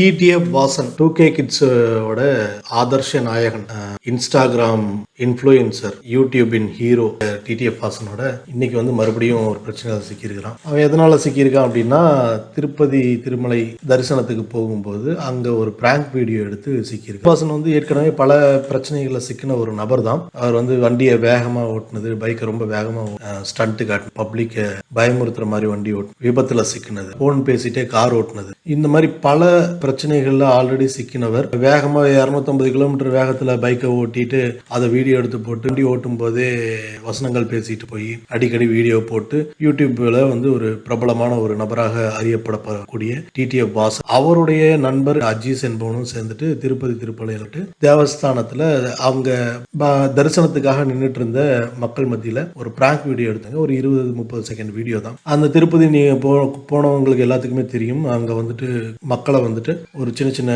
TTF Vasan two K கிட்ஸோட ஆதர்ஷ நாயகன் இன்ஸ்டாகிராம் இன்ஃப்ளூயன்சர் யூடியூபின் ஹீரோ டிடிஎஃப் ஹாசனோட இன்னைக்கு வந்து மறுபடியும் ஒரு பிரச்சனையில் சிக்கியிருக்கிறான். அவன் எதனால் சிக்கியிருக்கான் அப்படின்னா திருப்பதி திருமலை தரிசனத்துக்கு போகும்போது அங்கே ஒரு பிராங்க் வீடியோ எடுத்து சிக்கியிருக்கு ஹாசன் வந்து ஏற்கனவே பல பிரச்சனைகளில் சிக்கின ஒரு நபர் தான் அவர் வந்து வண்டியை வேகமாக ஓட்டினது பைக்கை ரொம்ப வேகமாக ஸ்டண்ட்டு காட்டு பப்ளிக்கை பயமுறுத்துற மாதிரி வண்டி ஓட்டு விபத்தில் சிக்கினது ஃபோன் பேசிட்டே கார் ஓட்டுனது. இந்த மாதிரி பல பிரச்சனைகளில் ஆல்ரெடி சிக்கினவர். வேகமாக இரநூத்தம்பது கிலோமீட்டர் வேகத்தில் பைக்கை ஓட்டிட்டு அதை வீடியோ எடுத்து போட்டு வண்டி ஓட்டும் போதே வசனங்கள் பேசிட்டு போய் அடிக்கடி வீடியோ போட்டு யூடியூப்ல வந்து ஒரு பிரபலமான ஒரு நபராக அறியப்படக்கூடிய டிடிஎஃப் பாஸ் அவருடைய நண்பர் அஜீஸ் என்பவனும் சேர்ந்துட்டு திருப்பதி திருப்பலையிட்டு தேவஸ்தானத்துல அவங்க தரிசனத்துக்காக நின்றுட்டு இருந்த மக்கள் மத்தியில ஒரு பிராங்க் வீடியோ எடுத்தாங்க. ஒரு இருபது முப்பது செகண்ட் வீடியோ தான். அந்த திருப்பதி நீங்க போனவங்களுக்கு எல்லாத்துக்குமே தெரியும். அங்க வந்துட்டு மக்களை வந்துட்டு ஒரு சின்ன சின்ன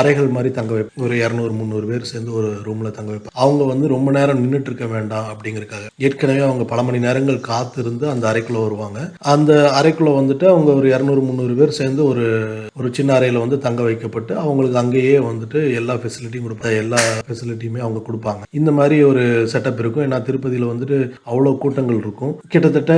அறைகள் மாதிரி தங்க வைப்போம் ஒரு இரநூறு முந்நூறு பேர் சேர்ந்து ஒரு ரூம்ல தங்க வைப்போம் அவங்க வந்து ரொம்ப நேரம் நின்றுட்டு இருக்க வேண்டாம் அப்படிங்கிறக்காக ஏற்கனவே அவங்க பல மணி நேரங்கள் காத்திருந்து அந்த அறைக்குள்ள வருவாங்க. அந்த அறைக்குள்ள வந்துட்டு அவங்க ஒரு இரநூறு முந்நூறு பேர் சேர்ந்து ஒரு ஒரு சின்ன அறையில் வந்து தங்க வைக்கப்பட்டு அவங்களுக்கு அங்கேயே வந்துட்டு எல்லா ஃபெசிலிட்டியும் கொடுப்பாங்க. எல்லா ஃபெசிலிட்டியுமே அவங்க கொடுப்பாங்க. இந்த மாதிரி ஒரு செட்டப் இருக்கும். ஏன்னா திருப்பதியில வந்துட்டு அவ்வளோ கூட்டங்கள் இருக்கும். கிட்டத்தட்ட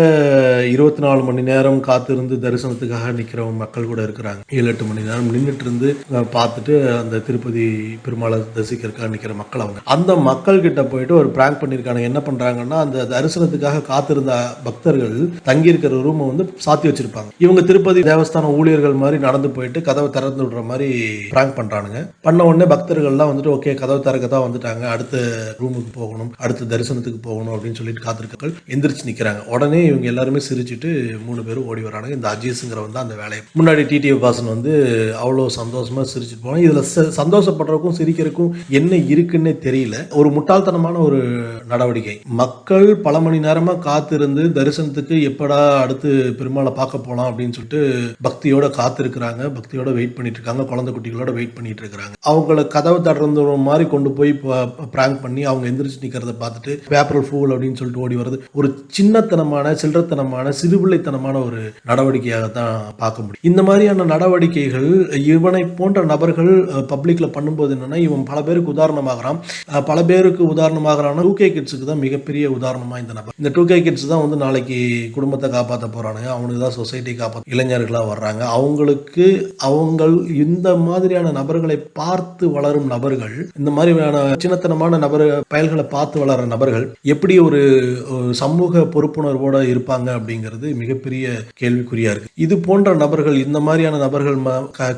இருபத்தி நாலு மணி நேரம் காத்திருந்து தரிசனத்துக்காக நிற்கிற மக்கள் கூட இருக்கிறாங்க. ஏழு எட்டு மணி நேரம் நின்றுட்டு இருந்து பார்த்துட்டு அந்த திருப்பதி பெருமாளை தரிசிக்கிறதுக்காக நிற்கிற மக்கள் அவங்க. அந்த மக்கள் கிட்ட போயிட்டு ஒரு பிராங்க் பண்ணியிருக்காங்க என்ன பண்றாங்கன்னா அந்த தரிசனத்துக்காக காத்திருந்த பக்தர்கள் தங்கி இருக்கிற ரூமை வந்து சாத்தி வச்சிருப்பாங்க. இவங்க திருப்பதி தேவஸ்தான ஊழியர்கள் மாதிரி நடந்து போயிட்டு கதவை திறந்து விடுற மாதிரி பிராங்க் பண்றானுங்க. பண்ண உடனே பக்தர்கள்லாம் வந்துட்டு ஓகே கதவை திறக்க தான் வந்துட்டாங்க. அடுத்த ரூமுக்கு போகணும். அடுத்த தரிசனத்துக்கு போகணும். அப்படின்னு சொல்லிட்டு காத்திருக்கர்கள் எந்திரிச்சு நிக்கிறாங்க. உடனே இவங்க எல்லாருமே சிரிச்சுட்டு மூணு பேரும் ஓடி வரானுங்க. இந்த அஜீஸுங்கிறவன் தான் அந்த வேலையை முன்னாடி டிடிஎஃப் பாசன் வந்து அவ்வளோ சந்தோஷமா சிரிச்சுட்டு போனாங்க இதுல சந்தோஷப்படுறதுக்கும் சிரிக்கிறதுக்கும் என்ன இருக்குன்னே தெரியல. ஒரு முட்டை முட்டாள்தனமான ஒரு நடவடிக்கை. மக்கள் பல மணி நேரமா காத்திருந்து தரிசனத்துக்கு எப்படா அடுத்து பெருமாளை பார்க்க போலாம் அப்படின்னு சொல்லிட்டு பக்தியோட காத்திருக்கிறாங்க. பக்தியோட வெயிட் பண்ணிட்டு இருக்காங்க. குழந்தை குட்டிகளோட வெயிட் பண்ணிட்டு இருக்காங்க. அவங்கள கதவு தடுறது மாதிரி கொண்டு போய் பிராங்க் பண்ணி அவங்க எந்திரிச்சு நிக்கிறத பார்த்துட்டு பேப்பர் ஃபூல் அப்படின்னு சொல்லிட்டு ஓடி வருது ஒரு சின்னத்தனமான சில்லறத்தனமான சிறுபிள்ளைத்தனமான ஒரு நடவடிக்கையாக தான் பார்க்க முடியும். இந்த மாதிரியான நடவடிக்கைகள் இவனை போன்ற நபர்கள் பப்ளிக்ல பண்ணும்போது என்னன்னா இவன் பல பேருக்கு உதாரணமாகறான். பல பேருக்கு உதாரணமாகறான டூ கே கிட்ஸுக்கு தான் மிகப்பெரிய உதாரணமா இந்த நபர். இந்த டூ கே கிட்ஸ் தான் வந்து நாளைக்கு குடும்பத்தை காப்பாற்ற போறானுங்க. அவனுக்கு தான் சொசைட்டி காப்பாற்ற இளைஞர்களாக வர்றாங்க. அவங்களுக்கு அவங்கள் இந்த மாதிரியான நபர்களை பார்த்து வளரும் நபர்கள் இந்த மாதிரியான சின்னத்தனமான நபர் பயல்களை பார்த்து வளர்ற நபர்கள் எப்படி ஒரு சமூக பொறுப்புணர்வோட இருப்பாங்க அப்படிங்கிறது மிகப்பெரிய கேள்விக்குறியா இருக்கு. இது போன்ற நபர்கள் இந்த மாதிரியான நபர்கள்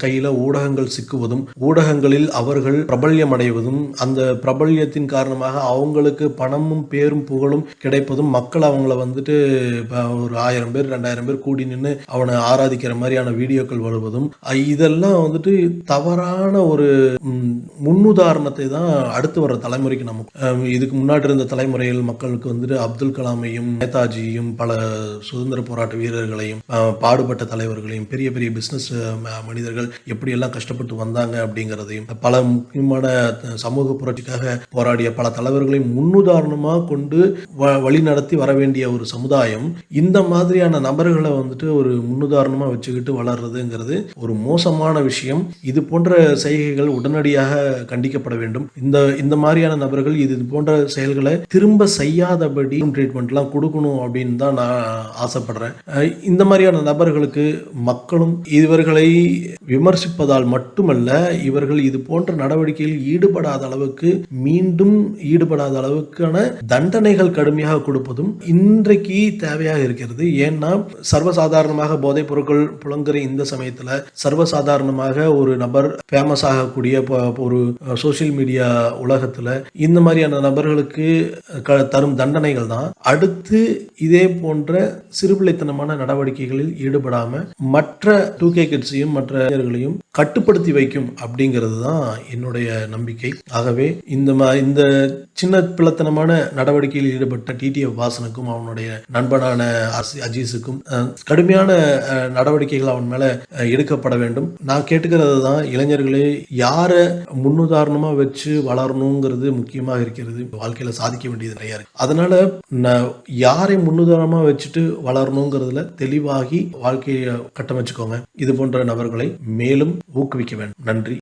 கையில ஊடகங்கள் சிக்குவதும் ஊடகங்களில் அவர்கள் பிரபல்யம் அடைவதும் அந்த பிரபல்யத்தின் காரணம் காரணமாக அவங்களுக்கு பணமும் பேரும் புகழும் கிடைப்பதும் மக்கள் அவங்கள வந்துட்டு ஒரு ஆயிரம் பேர் ரெண்டாயிரம் பேர் கூடி நின்று அவனை ஆராதிக்கிற மாதிரியான வீடியோக்கள் வருவதும் இதெல்லாம் வந்துட்டு தவறான ஒரு முன்னுதாரணத்தை தான் அடுத்து வர்ற தலைமுறைக்கு நமக்கு இதுக்கு முன்னாடி இருந்த தலைமுறையில் மக்களுக்கு வந்துட்டு அப்துல் கலாமையும் நேதாஜியும் பல சுதந்திர போராட்ட வீரர்களையும் பாடுபட்ட தலைவர்களையும் பெரிய பெரிய பிஸ்னஸ் மனிதர்கள் எப்படியெல்லாம் கஷ்டப்பட்டு வந்தாங்க அப்படிங்கிறதையும் பல முக்கியமான சமூக புரட்சிக்காக போராடிய பல பல தலைவர்களையும் முன்னுதாரணமாக கொண்டு வ- வழி நடத்தி வர வேண்டிய ஒரு சமுதாயம் இந்த மாதிரியான நபர்களை வந்துட்டு ஒரு முன்னுதாரணமாக வச்சுக்கிட்டு வளர்றதுங்கிறது ஒரு மோசமான விஷயம். இது போன்ற செய்கைகள் உடனடியாக கண்டிக்கப்பட வேண்டும். இந்த இந்த மாதிரியான நபர்கள் இது போன்ற செயல்களை திரும்ப செய்யாதபடி ட்ரீட்மெண்ட்லாம் கொடுக்கணும் அப்படின்னு தான் நான் ஆசைப்படுறேன். இந்த மாதிரியான நபர்களுக்கு மக்களும் இவர்களை விமர்சிப்பதால் மட்டுமல்ல இவர்கள் இது போன்ற நடவடிக்கையில் ஈடுபடாத அளவுக்கு மீண்டும் ஈடுபடாத அளவுக்கான தண்டனைகள் கடுமையாக கொடுப்பதும் இன்றைக்கு தேவையாக இருக்கிறது. ஏன்னா சர்வசாதாரணமாக போதைப் பொருட்கள் புழங்குற இந்த சமயத்துல சர்வசாதாரணமாக ஒரு நபர் ஃபேமஸ் ஆகக்கூடிய ஒரு சோசியல் மீடியா உலகத்துல இந்த மாதிரியான நபர்களுக்கு க- தரும் தண்டனைகள் தான். அடுத்து இதே போன்ற சிறுபிள்ளைத்தனமான நடவடிக்கைகளில் ஈடுபடாம மற்ற டூ கே கிட்ஸையும் மற்ற இளைஞர்களையும் கட்டுப்படுத்தி வைக்கும் அப்படிங்கிறது தான் என்னுடைய நம்பிக்கை. ஆகவே இந்த இந்த சின்ன பிள்ளத்தனமான நடவடிக்கையில் ஈடுபட்ட டிடிஎஃப் வாசனுக்கும் அவனுடைய நண்பனான அசி- அஜீஸுக்கும் கடுமையான நடவடிக்கைகள் அவன் மேல எடுக்கப்பட வேண்டும். நான் கேட்டுக்கிறது தான் இளைஞர்களே யாரை முன்னுதாரணமா வச்சு வளரணுங்கிறது முக்கியமாக இருக்கிறது. வாழ்க்கையில சாதிக்க வேண்டியது நிறைய இருக்கு. அதனால நான் யாரை முன்னுதாரணமா வச்சுட்டு வளரணுங்கிறதுல தெளிவாகி வாழ்க்கையை கட்டமைச்சுக்கோங்க. இது போன்ற நபர்களை மேலும் ஊக்குவிக்க வேண்டும். நன்றி.